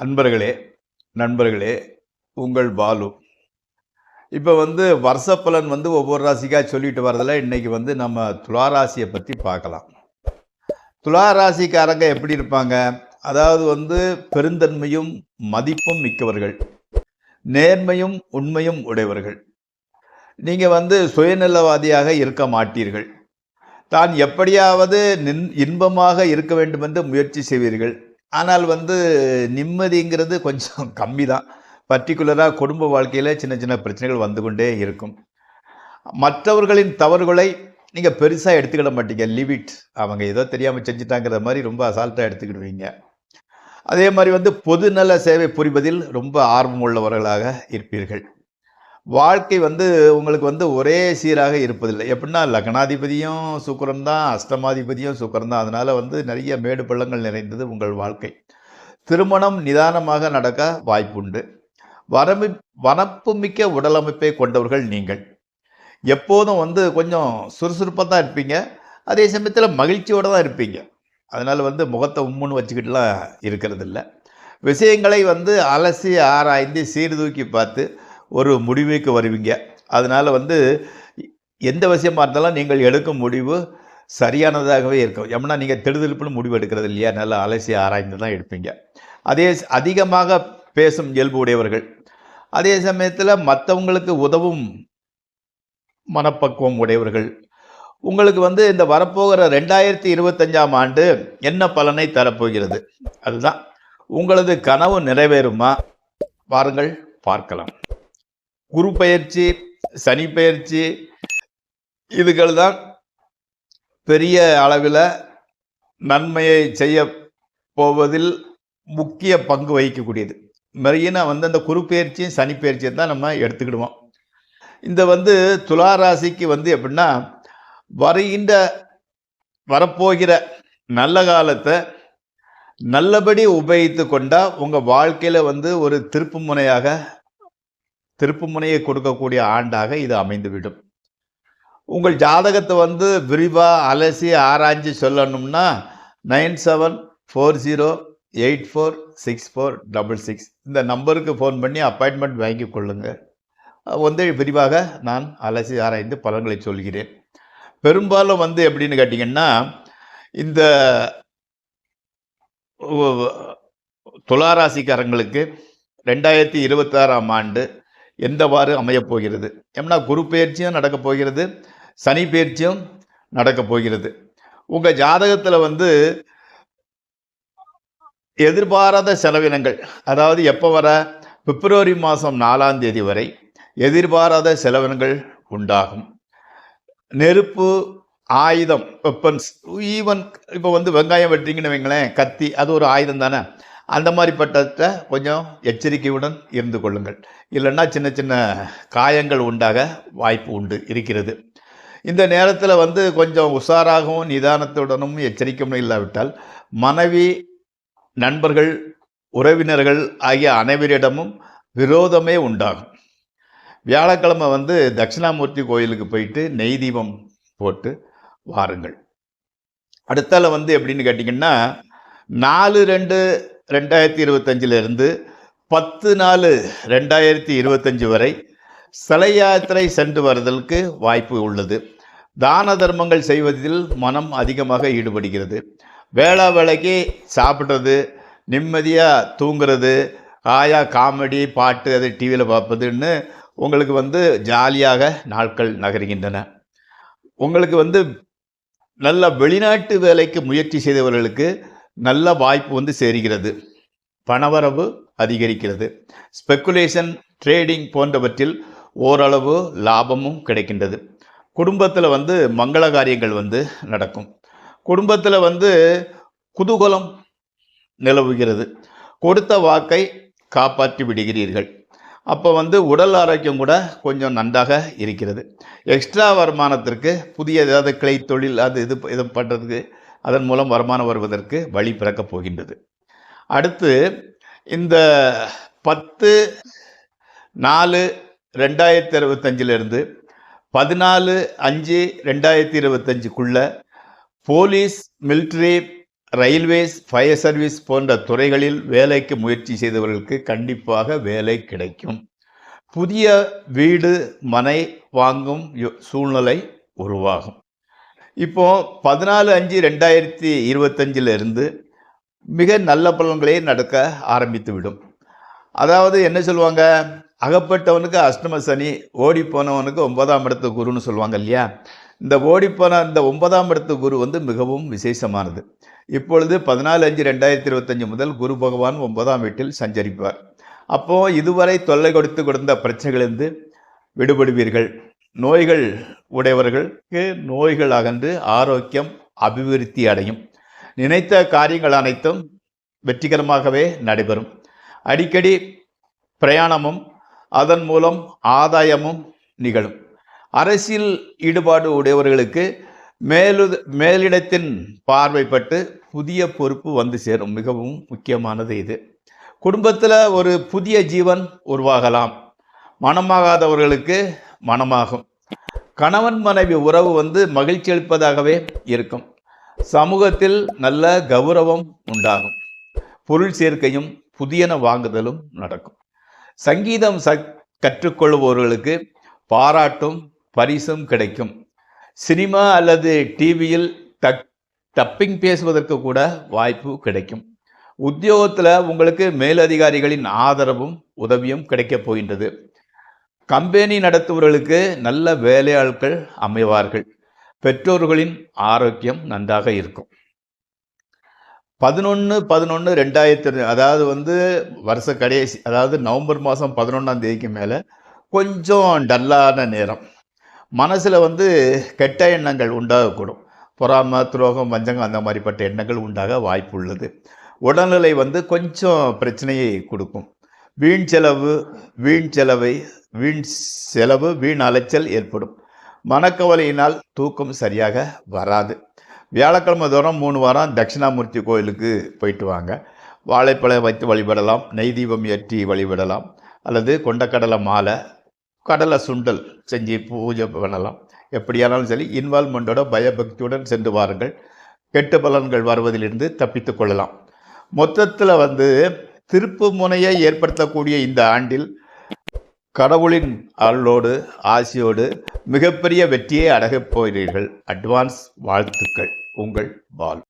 அன்பர்களே நண்பர்களே உங்கள் பாலு. இப்போ வந்து வருஷ பலன் வந்து ஒவ்வொரு ராசிக்காக சொல்லிட்டு வரதில் இன்றைக்கி வந்து நம்ம துலா ராசியை பற்றி பார்க்கலாம். துலா ராசிக்காரங்க எப்படி இருப்பாங்க? அதாவது வந்து பெருந்தன்மையும் மதிப்பும் மிக்கவர்கள். நேர்மையும் உண்மையும் உடையவர்கள். நீங்கள் வந்து சுயநலவாதியாக இருக்க மாட்டீர்கள். தான் எப்படியாவது நின் இன்பமாக இருக்க வேண்டும் என்று முயற்சி செய்வீர்கள். ஆனால் வந்து நிம்மதிங்கிறது கொஞ்சம் கம்மி தான் பர்டிகுலராக குடும்ப வாழ்க்கையில் சின்ன சின்ன பிரச்சனைகள் வந்து கொண்டே இருக்கும். மற்றவர்களின் தவறுகளை நீங்கள் பெருசாக எடுத்துக்கிட மாட்டீங்க. லிவிட் அவங்க ஏதோ தெரியாமல் செஞ்சுட்டாங்கிற மாதிரி ரொம்ப அசால்ட்டாக எடுத்துக்கிடுவீங்க. அதே மாதிரி வந்து பொதுநல சேவை புரிவதில் ரொம்ப ஆர்வம் உள்ளவர்களாக இருப்பீர்கள். வாழ்க்கை வந்து உங்களுக்கு வந்து ஒரே சீராக இருப்பதில்லை. எப்படின்னா லக்னாதிபதியும் சுக்கரன் தான் அஷ்டமாதிபதியும் சுக்கரன் தான். அதனால் வந்து நிறைய மேடு பள்ளங்கள் நிறைந்தது உங்கள் வாழ்க்கை. திருமணம் நிதானமாக நடக்க வாய்ப்புண்டு. வரமி வனப்புமிக்க உடலமைப்பை கொண்டவர்கள் நீங்கள். எப்போதும் வந்து கொஞ்சம் சுறுசுறுப்பாக தான் இருப்பீங்க. அதே சமயத்தில் மகிழ்ச்சியோடு தான் இருப்பீங்க. அதனால் வந்து முகத்தை உம்முன்னு வச்சுக்கிட்டுலாம் இருக்கிறதில்ல. விஷயங்களை வந்து அலசி ஆராய்ந்து சீர்தூக்கி பார்த்து ஒரு முடிவுக்கு வருவீங்க. அதனால் வந்து எந்த விஷயமா இருந்தாலும் நீங்கள் எடுக்கும் முடிவு சரியானதாகவே இருக்கும். எம்னா நீங்கள் திடுதிடுப்புன்னு முடிவு எடுக்கிறது இல்லையா? நல்லா அலசி ஆராய்ந்து தான் எடுப்பீங்க. அதே அதிகமாக பேசும் இயல்பு உடையவர்கள். அதே சமயத்தில் மற்றவங்களுக்கு உதவும் மனப்பக்குவம் உடையவர்கள். உங்களுக்கு வந்து இந்த வரப்போகிற ரெண்டாயிரத்தி இருபத்தஞ்சாம் ஆண்டு என்ன பலனை தரப்போகிறது? அதுதான். உங்களது கனவு நிறைவேறுமா? பாருங்கள் பார்க்கலாம். குரு பயிற்சி சனி பயிற்சி இதுகள் தான் பெரிய அளவில் நன்மையை செய்ய போவதில் முக்கிய பங்கு வகிக்கக்கூடியது. மெயினாக வந்து அந்த குரு பயிற்சியும் சனி பயிற்சியும் தான் நம்ம எடுத்துக்கிடுவோம். இந்த வந்து துலா ராசிக்கு வந்து எப்படின்னா வருகின்ற வரப்போகிற நல்ல காலத்தை நல்லபடி உபயோகித்து கொண்டால் உங்கள் வாழ்க்கையில் வந்து ஒரு திருப்பு முனையாக திருப்புமுனையை கொடுக்கக்கூடிய ஆண்டாக இது அமைந்துவிடும். உங்கள் ஜாதகத்தை வந்து விரிவாக அலசி ஆராய்ஞ்சு சொல்லணும்னா nine seven four zero eight four six four double six. இந்த நம்பருக்கு ஃபோன் பண்ணி அப்பாயின்மெண்ட் வாங்கி கொள்ளுங்கள் வந்து விரிவாக நான் அலசி ஆராய்ந்து பலன்களை சொல்கிறேன். பெரும்பாலும் வந்து எப்படின்னு கேட்டிங்கன்னா இந்த துளாராசிக்காரங்களுக்கு ரெண்டாயிரத்தி இருபத்தாறாம் ஆண்டு எந்தவாறு அமையப் போகிறது? ஏன்னா குரு பயிற்சியும் நடக்கப் போகிறது சனி பயிற்சியும் நடக்கப் போகிறது. உங்கள் ஜாதகத்தில் வந்து எதிர்பாராத செலவினங்கள் அதாவது எப்போ வர? பிப்ரவரி மாதம் நாலாம் தேதி வரை எதிர்பாராத செலவினங்கள் உண்டாகும். நெருப்பு ஆயுதம் வெப்பன்ஸ் ஈவன் இப்போ வந்து வெங்காயம் வெட்டுறீங்கன்னு வைங்களேன் கத்தி அது ஒரு ஆயுதம் தானே? அந்த மாதிரிப்பட்ட கொஞ்சம் எச்சரிக்கையுடன் இருந்து கொள்ளுங்கள். இல்லைன்னா சின்ன சின்ன காயங்கள் உண்டாக வாய்ப்பு உண்டு இருக்கிறது. இந்த நேரத்தில் வந்து கொஞ்சம் உஷாராகவும் நிதானத்துடனும் எச்சரிக்கையும் இல்லாவிட்டால் மனைவி நண்பர்கள் உறவினர்கள் ஆகிய அனைவரிடமும் விரோதமே உண்டாகும். வியாழக்கிழமை வந்து தட்சிணாமூர்த்தி கோயிலுக்கு போயிட்டு நெய் தீபம் போட்டு வாருங்கள். அடுத்தால வந்து எப்படின்னு கேட்டிங்கன்னா நாலு ரெண்டு ரெண்டாயிரத்தி இருபத்தஞ்சிலிருந்து பத்து நாலு ரெண்டாயிரத்தி இருபத்தஞ்சி வரை சிலை யாத்திரை சென்று வருதலுக்கு வாய்ப்பு உள்ளது. தான தர்மங்கள் செய்வதில் மனம் அதிகமாக ஈடுபடுகிறது. வேளா வேலைக்கு சாப்பிட்றது நிம்மதியாக தூங்குறது ஆயா காமெடி பாட்டு அது டிவியில் பார்ப்பதுன்னு உங்களுக்கு வந்து ஜாலியாக நாட்கள் நகர்கின்றன. உங்களுக்கு வந்து நல்ல வெளிநாட்டு வேலைக்கு முயற்சி செய்தவர்களுக்கு நல்ல வாய்ப்பு வந்து சேருகிறது. பணவரவு அதிகரிக்கிறது. ஸ்பெக்குலேஷன் ட்ரேடிங் போன்றவற்றில் ஓரளவு லாபமும் கிடைக்கின்றது. குடும்பத்தில் வந்து மங்கள காரியங்கள் வந்து நடக்கும். குடும்பத்தில் வந்து குதூகலம் நிலவுகிறது. கொடுத்த வாக்கை காப்பாற்றி விடுகிறீர்கள். அப்போ வந்து உடல் ஆரோக்கியம் கூட கொஞ்சம் நன்றாக இருக்கிறது. எக்ஸ்ட்ரா வருமானத்திற்கு புதிய ஏதாவது கிளை தொழில் அது இது இது பண்ணுறதுக்கு அதன் மூலம் வருமானம் வருவதற்கு வழி பிறக்கப் போகின்றது. அடுத்து இந்த பத்து நாலு ரெண்டாயிரத்தி இருபத்தஞ்சிலிருந்து பதினாலு அஞ்சு ரெண்டாயிரத்தி இருபத்தஞ்சுக்குள்ள police military railways fire service போன்ற துறைகளில் வேலைக்கு முயற்சி செய்தவர்களுக்கு கண்டிப்பாக வேலை கிடைக்கும். புதிய வீடு மனை வாங்கும் சூழ்நிலை உருவாகும். இப்போ பதினாலு அஞ்சு ரெண்டாயிரத்தி இருபத்தஞ்சில் இருந்து மிக நல்ல பலன்களே நடக்க ஆரம்பித்து விடும். அதாவது என்ன சொல்லுவாங்க? அகப்பட்டவனுக்கு அஷ்டம சனி ஓடி போனவனுக்கு ஒன்பதாம் இடத்து குருன்னு சொல்லுவாங்க இல்லையா? இந்த ஓடிப்போன இந்த ஒன்பதாம் இடத்து குரு வந்து மிகவும் விசேஷமானது. இப்பொழுது பதினாலு அஞ்சு ரெண்டாயிரத்தி இருபத்தஞ்சு முதல் குரு பகவான் ஒன்பதாம் வீட்டில் சஞ்சரிப்பார். அப்போது இதுவரை தொல்லை கொடுத்து கொடுத்த பிரச்சனைகளிலிருந்து விடுபடுவீர்கள். நோய்கள் உடையவர்களுக்கு நோய்கள் அகன்று ஆரோக்கியம் அபிவிருத்தி அடையும். நினைத்த காரியங்கள் அனைத்தும் வெற்றிகரமாகவே நடைபெறும். அடிக்கடி பிரயாணமும் அதன் மூலம் ஆதாயமும் நிகழும். அரசியல் ஈடுபாடு உடையவர்களுக்கு மேலு மேலிடத்தின் பார்வைப்பட்டு புதிய பொறுப்பு வந்து சேரும். மிகவும் முக்கியமானது இது. குடும்பத்தில் ஒரு புதிய ஜீவன் உருவாகலாம். மனமாகாதவர்களுக்கு மனமாகும். கணவன் மனைவி உறவு வந்து மகிழ்ச்சி அளிப்பதாகவே இருக்கும். சமூகத்தில் நல்ல கௌரவம் உண்டாகும். பொருள் சேர்க்கையும் புதியன வாங்குதலும் நடக்கும். சங்கீதம் ச கற்றுக்கொள்பவர்களுக்கு பாராட்டும் பரிசும் கிடைக்கும். சினிமா அல்லது டிவியில் டக் டப்பிங் பேசுவதற்கு கூட வாய்ப்பு கிடைக்கும். உத்தியோகத்தில் உங்களுக்கு மேலதிகாரிகளின் ஆதரவும் உதவியும் கிடைக்கப் போகின்றது. கம்பெனி நடத்துபவர்களுக்கு நல்ல வேலையாட்கள் அமைவார்கள். பெற்றோர்களின் ஆரோக்கியம் நன்றாக இருக்கும். பதினொன்று பதினொன்று ரெண்டாயிரத்தி அதாவது வந்து வருஷ கடைசி அதாவது நவம்பர் மாதம் பதினொன்றாம் தேதிக்கு மேலே கொஞ்சம் டல்லான நேரம். மனசில் வந்து கெட்ட எண்ணங்கள் உண்டாகக்கூடும். பொறாம துரோகம் வஞ்சகம் அந்த மாதிரிப்பட்ட எண்ணங்கள் உண்டாக வாய்ப்பு உள்ளது. உடல்நிலை வந்து கொஞ்சம் பிரச்சனையை கொடுக்கும். வீண் செலவு வீண் செலவை வீண் செலவு வீண் அலைச்சல் ஏற்படும். மனக்கவலையினால் தூக்கம் சரியாக வராது. வியாழக்கிழமை தோறும் மூணு வாரம் தட்சிணாமூர்த்தி கோயிலுக்கு போயிட்டு வாங்க. வாழைப்பழம் வைத்து வழிபடலாம் நெய் தீபம் ஏற்றி வழிபடலாம் அல்லது கொண்டக்கடலை மாலை கடலை சுண்டல் செஞ்சு பூஜை பண்ணலாம். எப்படியானாலும் சரி இன்வால்மெண்ட்டோட பயபக்தியுடன் சென்று வாருங்கள். கெட்ட பலன்கள் வருவதிலிருந்து தப்பித்து கொள்ளலாம். மொத்தத்தில் வந்து திருப்பு முனையை ஏற்படுத்தக்கூடிய இந்த ஆண்டில் கடவுளின் அருளோடு ஆசியோடு மிகப்பெரிய வெற்றியை அடகப் போகிறீர்கள். அட்வான்ஸ் வாழ்த்துக்கள். உங்கள் பால்.